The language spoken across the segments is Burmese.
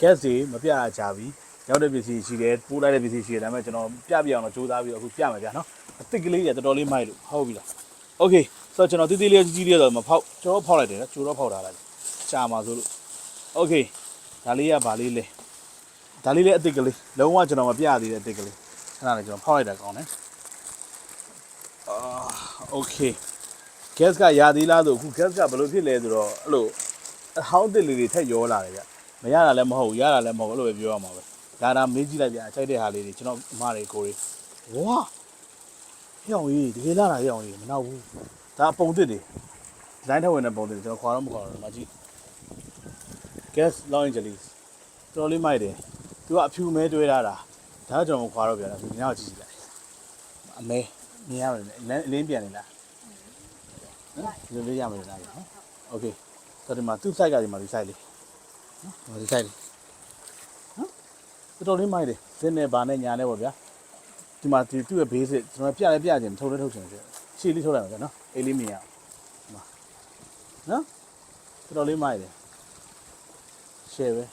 gas တွေမပြရကြပြီရောက်တဲ့ပစ္စည်းရှိတယ်ပိုးလိုက်တဲ့ပစ္စည်းရှိတယ်ဒါပေမဲ့ကျွန်တော်ပြပြအောင်တော့စူးစမ်းပြီးတော့အခုပြမယ်ဗျာနော်အစ်စ်ကလေးတွေတော်တော်လေးမိုက်လို့ဟုတ်ပြီလား okay ဆိုတော့ကျွန်တော်တီးတီးလေးကြီးကြီးလေးတော့မဖောက်ကျွန်တော်ဖောက်လိုက်တယ်နော်ကျိုးတော့ဖောက်ထားလိုက်ရှာမှာဆိုလို့ okay ဒါလေးကဗာလေးလဲဒါလေးလည်းအစ်စ်ကလေးလုံးဝကျွန်တော်မပြသေးတဲ့အစ်စ်ကလေးခဏလေးကျွန်တော်ဖောက်လိုက်တာကောင်းတယ်အာ okay gas ကရာသီလားဆိုအခု gas ကဘယ်လိုဖြစ်လဲဆိုတော့အဲ့လိုအဟောင်းတစ်လေးတွေထက်ရောလာတယ်ဗျ မရတာလည်းမဟုတ်ဘူးရတာလည်းမဟုတ်ဘူးအဲ့လိုပဲပြောရမှာပဲဒါဒါမေးကြည့်လိုက်ဗျအချိုက်တဲ့ဟာလေးတွေကျွန်တော်အမတွေကိုတွေဝါဟျောင်းကြီးတကယ်လာတာဟျောင်းကြီးမနောက်ဘူးဒါအပုံတစ်တွေဒီဇိုင်းထက်ဝင်တဲ့ပုံတစ်တွေကျွန်တော်ခွာတော့မခွာတော့မကြည့် gas launch jellies တော်တော်လေးမိုက်တယ်သူကအဖြူမဲတွဲထားတာဒါကကျွန်တော်မခွာတော့ပြန်လားသူညောင်ကြည့်ကြည့်လိုက်အမဲမြင်ရမယ်အလင်းအလင်းပြန်နေလား နော်ဒီလိုလေးရမယ်လားနော်โอเคဆိုတော့ဒီမှာသူ့ site ကဒီမှာဒီ site လေး နော်ဒီ site လေးနော်တော်တော်လေးမိုက်တယ်ဇင်းနဲ့ဘာနဲ့ညာနဲ့ပေါ့ဗျာဒီမှာဒီသူ့ရဲ့ basic ကျွန်တော်ပြလဲပြခြင်းထုတ်လဲထုတ်ခြင်းဆိုရှေ့လေးထုတ်လိုက်မှာဗျာနော်အေးလေးမြင်ရအောင်ဒီမှာနော်တော်တော်လေးမိုက်တယ် share ပဲ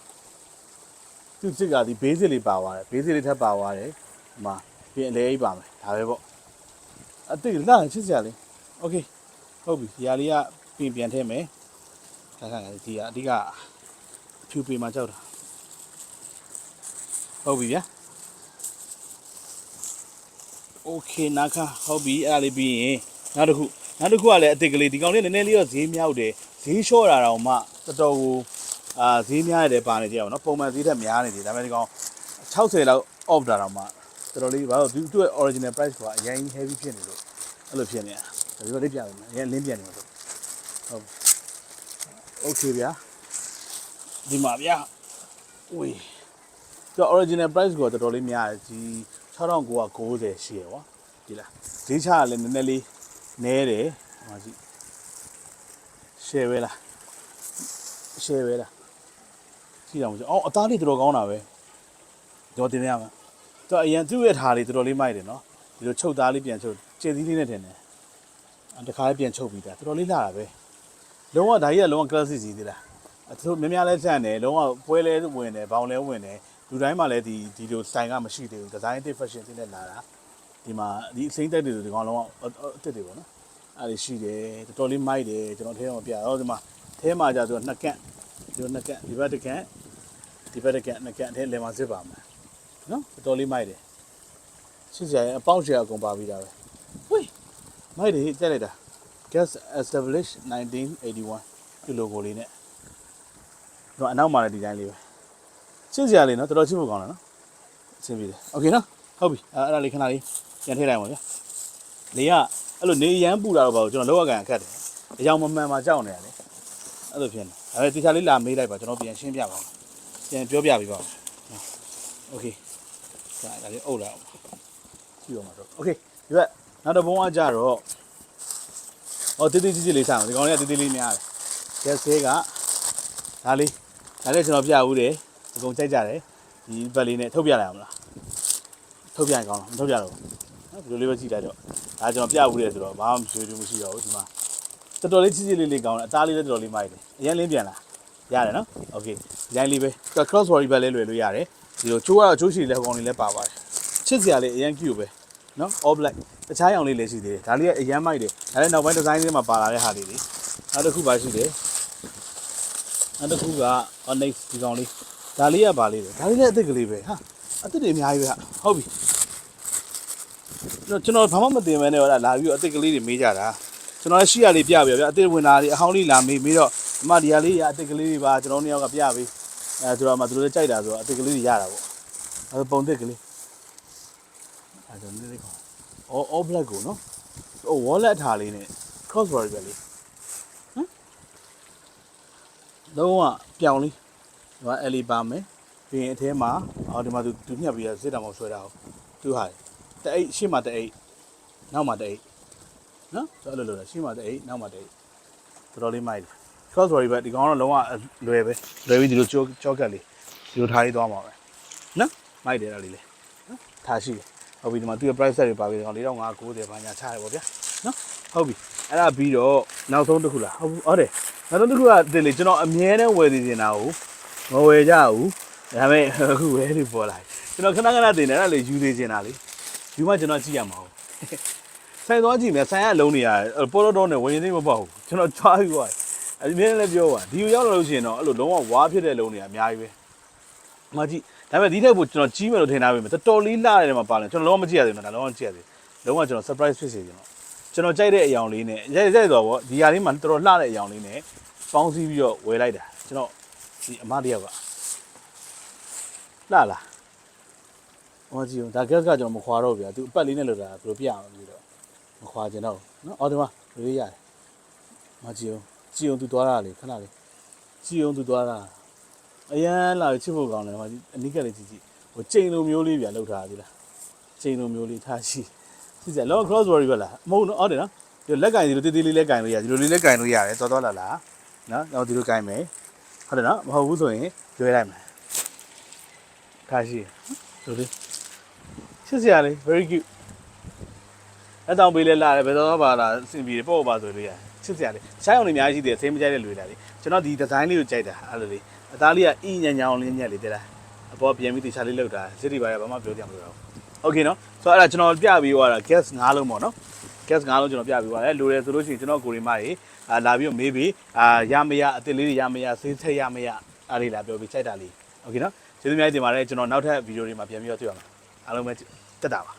သူ့စစ်ကဒီ basic လေးပါသွားတယ် basic လေးထပ်ပါသွားတယ်ဒီမှာပြင်အလဲကြီးပါမယ်ဒါပဲပေါ့အတိတ်လာချစ်စရာလေး okay ဟုတ်ပြီဒီဟာလေးကပြင်ပြန်ထည့်မယ်ခါခါဒီကအဓိကအ ဖြူပေမှာကြောက်တာဟုတ်ပြီဗျာโอเคနာခါဟုတ်ပြီအဲ့ဒါလေးပြီးရင်နောက်တစ်ခုနောက်တစ်ခုကလည်းအစ်စ်ကလေးဒီကောင်လေးနည်းနည်းလေးတော့ဈေးမြောက်တယ်ဈေးလျှော့တာတော့မှတော်တော်ကိုအာဈေးများရတယ်ပါနေကြအောင်နော်ပုံမှန်ဈေးထက်များနေတယ်ဒါပေမဲ့ဒီကောင်60လောက် off တာတော့မှတော်တော်လေးဘာလို့သူသူ့ရဲ့ original price ကအရင် heavy ဖြစ်နေလို့အဲ့လိုဖြစ်နေတာဒီလိုလေးပြမယ်အရင်လင်းပြန်နေမှာဆို ဟုတ်โอเคဗျာ ဒီမှာဗျာဝေးသူ original price ကိုတော်တော်လေးများတယ်ဒီ6990ရှိရယ်ကွာဒီလားဈေးချကလည်းနည်းနည်းလေးနဲတယ်ဟိုမှာကြည့် share ပဲလား share ပဲလားကြည့်အောင်ကြည့်အော်အသားလေးတော်တော်ကောင်းတာပဲတော့တင်ရမှာသူအရင်သူ့ရဲ့ဓာတ်လေးတော်တော်လေးမိုက်တယ်နော်ဒီလိုချုပ်သားလေးပြန်ချုပ်ကျက်သီးလေးနဲ့ထင်တယ်အဲ့တခါလေးပြန်ချုပ်ပြီးတာတော်တော်လေးလာတာပဲလုံးဝဒါကြီးကလုံးဝ classic စီသေးလား အသူများများလဲဆန့်တယ်လုံးဝပွဲလဲဝင်တယ်ဘောင်လဲဝင်တယ်လူတိုင်းမှာလည်းဒီဒီလို style ကမရှိသေးဘူး design တစ် fashion တစ်နဲ့လာတာဒီမှာဒီအစိမ့်တက်တွေဆိုဒီကောင်လုံးဝအအစ်စ်တွေပေါ့နော်အဲ့ဒီရှိတယ်တော်တော်လေးမိုက်တယ်ကျွန်တော်ထဲမှာပြတော့ဒီမှာထဲမှာကြာဆိုနှစ်ကန့်ဒီလိုနှစ်ကန့်ဒီဘက်တစ်ကန့်ဒီဘက်တစ်ကန့်နှစ်ကန့်ထဲလယ်မှာစစ်ပါမယ်နော်တော်တော်လေးမိုက်တယ်ချစ်စရာရင်အပေါက်စရာအကုန်ပါပြီးတာပဲဝေးမိုက်တယ်ကြက်လိုက်တာ gas established 1981ဒီ logo လေးနဲ့ တော့အနောက်မှာလည်းဒီတိုင်းလေးပဲချစ်စရာလေးနော်တော်တော်ချစ်ဖို့ကောင်းတယ်နော်အဆင်ပြေတယ်โอเคနော်ဟုတ်ပြီအဲ့အဲ့ဒါလေးခဏလေးပြန်ထည့်လိုက်ပါဗျာလေကအဲ့လိုနေရမ်းပူတာတော့ပါဘူးကျွန်တော်လောက်ရကန်အခက်တယ်အကြောင်မမှန်မှာကြောက်နေရတယ်အဲ့လိုဖြစ်နေဒါပေမဲ့တေချာလေးလာမေးလိုက်ပါကျွန်တော်ပြန်ရှင်းပြပါမယ်ပြန်ပြောပြပေးပါမယ်โอเคဒါဒါလေးအုပ်လိုက်အောင်ကြည့်ရမှာတော့โอเคဒီဘက်နောက်တစ်ဘုံကကြတော့ ဟောတိတိကျကျလေးစားမယ်ဒီကောင်လေးကတိတိလေးများတယ်ကျက်ဆေးကဒါလေး ဒါလေးကျွန်တော်ပြဦးတယ်အကုန်ကြိုက်ကြတယ်ဒီဘက်လေးနဲ့ထုတ်ပြလိုက်အောင်မလားထုတ်ပြရင်ကောင်းလားမထုတ်ပြတော့ဘူးနော်ဒီလိုလေးပဲကြည့်လိုက်တော့ဒါကျွန်တော်ပြဦးတယ်ဆိုတော့ဘာမှမဆွေးဘူးမရှိတော့ဘူးဒီမှာတော်တော်လေးချစ်ချစ်လေးလေးကောင်းတယ်အသားလေးလည်းတော်တော်လေးမိုက်တယ်အရင်လင်းပြန်လာရတယ်နော်โอเคဒီတိုင်းလေးပဲ cross body ဘက်လေးလွယ်လို့ရတယ်ဒီလိုချိုးကတော့ချိုးရှိလည်းကောင်းလေးလည်းပါပါတယ်ချစ်စရာလေးအရင် cute ပဲနော် all black တခြားရောင်လေးလည်းရှိသေးတယ်ဒါလေးကအရင်မိုက်တယ်ဒါလည်းနောက်ပိုင်းဒီဇိုင်းလေးမှာပါလာတဲ့ဟာလေးတွေနောက်တစ်ခုပါရှိတယ် နောက်တစ်ခုက onyx ဒီကောင်လေးဒါလေးကပါလေးတယ်ဒါလေးလည်းအသစ်ကလေးပဲဟာအသစ်တွေအများကြီးပဲဟာဟုတ်ပြီကျွန်တော်ဘာမှမတင်မဲနဲ့ဟောလာပြီးတော့အသစ်ကလေးတွေမေးကြတာကျွန်တော်လည်းရှိရလေးပြပြပြအသစ်ဝင်လာလေးအဟောင်းလေးလာမေးမေးတော့အမဒီဟာလေးရအသစ်ကလေးတွေပါကျွန်တော်တို့ယောက်ကပြပေးအဲဆိုတော့မှသူတို့လည်းကြိုက်တာဆိုတော့အသစ်ကလေးတွေရတာပေါ့အဲပုံသစ်ကလေးအဲဒါလေးလေးကော all all black ကိုနော်ဟို wallet အထားလေးနဲ့ crossbody ပဲလေဟမ် လုံးဝပြောင်းလေးဒီမှာ LE ပါမယ်ပြီးရင်အထဲမှာအော်ဒီမှာသူသူညှက်ပြီးရစစ်တာမဟုတ်ဆွဲတာဟုတ်သူဟာတအိတ်ရှေ့မှာတအိတ်နောက်မှာတအိတ်နော်ဆိုအဲ့လိုလိုတာရှေ့မှာတအိတ်နောက်မှာတအိတ်တော်တော်လေးမိုက်တယ် crossbody ပဲဒီကောင်ကတော့လုံးဝလွယ်ပဲလွယ်ပြီးဒီလိုကြောကြောကက်လေးဒီလိုထားလေးသွားမှာပဲနော်မိုက်တယ်အဲ့ဒါလေးလေနော်ထားရှိတယ်ဟုတ်ပြီဒီမှာသူ့ရဲ့ price set တွေပါပြီးတော့4590ဘာညာချရတယ်ပေါ့ဗျာနော်ဟုတ်ပြီ အဲ့ဒါပြီးတော့နောက်ဆုံးတစ်ခုလားဟုတ်ဘူးဟုတ်တယ်နောက်ဆုံးတစ်ခုကဒီလေကျွန်တော်အမြဲတမ်းဝယ်နေနေတာကိုမဝယ်ကြဘူးဒါပေမဲ့အခုဝဲလေးပေါ်လာကျွန်တော်ခဏခဏတင်တယ်အဲ့ဒါလေယူသေးချင်တာလေယူမှကျွန်တော်ကြည့်ရမှာဟုတ်ဆိုင်သွားကြည့်မယ်ဆိုင်ကလုံးနေရပေါ်တော့တော့နဲ့ဝင်ရင်သိမပေါ့ဘူးကျွန်တော်ချွားပြီးသွားအဲ့ဒီမြဲလည်းပြောပါဒီကိုရောက်လာလို့ရှိရင်တော့အဲ့လိုလုံးဝဝါဖြစ်တဲ့လုံးတွေအများကြီးပဲမကြည့်ဒါပေမဲ့ဒီထက်ပိုကျွန်တော်ကြီးမယ်လို့ထင်တာပဲတော်တော်လေးလှတယ်မှာပါလဲကျွန်တော်လုံးဝမကြည့်ရသေးဘူးနော်ဒါလုံးဝမကြည့်ရသေးဘူးလုံးဝကျွန်တော် surprise ဖြစ်စေချင်တော့ ကျွန်တော်ကြိုက်တဲ့အယောင်လေးနဲ့ရိုက်ရိုက်တော့ဗောဒီဟာလေးမှာတော်တော်လှတဲ့အယောင်လေးနဲ့ပေါင်းစည်းပြီးတော့ဝယ်လိုက်တာကျွန်တော်ဒီအမတယောက်ကလှလားဟောကြည့်ဦးဒါ gas ကကျွန်တော်မခွာတော့ဘူးဗျာသူအပတ်လေးနဲ့လို့တာဘယ်လိုပြအောင်ပြီးတော့မခွာကျင်တော့ဘူးနော်အော်ဒီမှာရွေးရတယ်မကြည့်ဦးကြည့်ဦးသူသွားတာလေခဏလေးကြည့်ဦးသူသွားတာအရန်လာချစ်ဖို့ကောင်းတယ်ဟောဒီအနိကလေးကြည့်ကြည့်ဟိုချိန်လိုမျိုးလေးဗျာလောက်ထားသေးလားချိန်လိုမျိုးလေးထားရှိ စီစလော cross body ပဲလားမဟုတ်နော်ဟုတ်တယ်နော်ဒီလက်ကင်ဒီလိုတေးသေးလေးလက်ကင်လို့ရတယ်ဒီလိုလေးလက်ကင်လို့ရတယ်တော်တော်လာလာနော်တော့ဒီလိုကင်မယ်ဟုတ်တယ်နော်မဟုတ်ဘူးဆိုရင်ရွေးလိုက်မယ်ထားရှိဆိုလေးချစ်စရာလေး very cute အဲ့တောင်ပေးလဲလာတယ်ဘယ်တော့မှပါလာအဆင်ပြေတယ်ပေါ့ပါဆိုလို့ရချစ်စရာလေးရှိုင်းအောင်တွေအများကြီးရှိတယ်အသေးမကြိုက်တဲ့လူတွေလာလေကျွန်တော်ဒီဒီဇိုင်းလေးကိုကြိုက်တာအဲ့လိုလေးအသားလေးကအီညံညံအောင်လေးညက်လေးတဲ့လားအပေါ်ပြန်ပြီးတခြားလေးလောက်တာစစ်တီပါရဘာမှပြောကြမလို့တော့ โอเคနော်ဆိုတော့အဲ့ဒါကျွန်တော်ပြပြီးသွားတာ gas ၅လုံးပေါ့နော် gas ၅လုံးကျွန်တော်ပြပြီးသွားတယ်လိုတယ်ဆိုလို့ရှိရင်ကျွန်တော်ကိုရီမတွေအာလာပြီးတော့မေးပြီးအာရမရအစ်စ်လေးတွေရမရဆေးဆက်ရမရအားလေးလာပြောပြီးချိန်တာလေးโอเคနော်ကျေးဇူးများတင်ပါတယ်ကျွန်တော်နောက်ထပ်ဗီဒီယိုတွေမှာပြန်ပြီးတော့တွေ့ရမှာအားလုံးပဲတက်တာပါ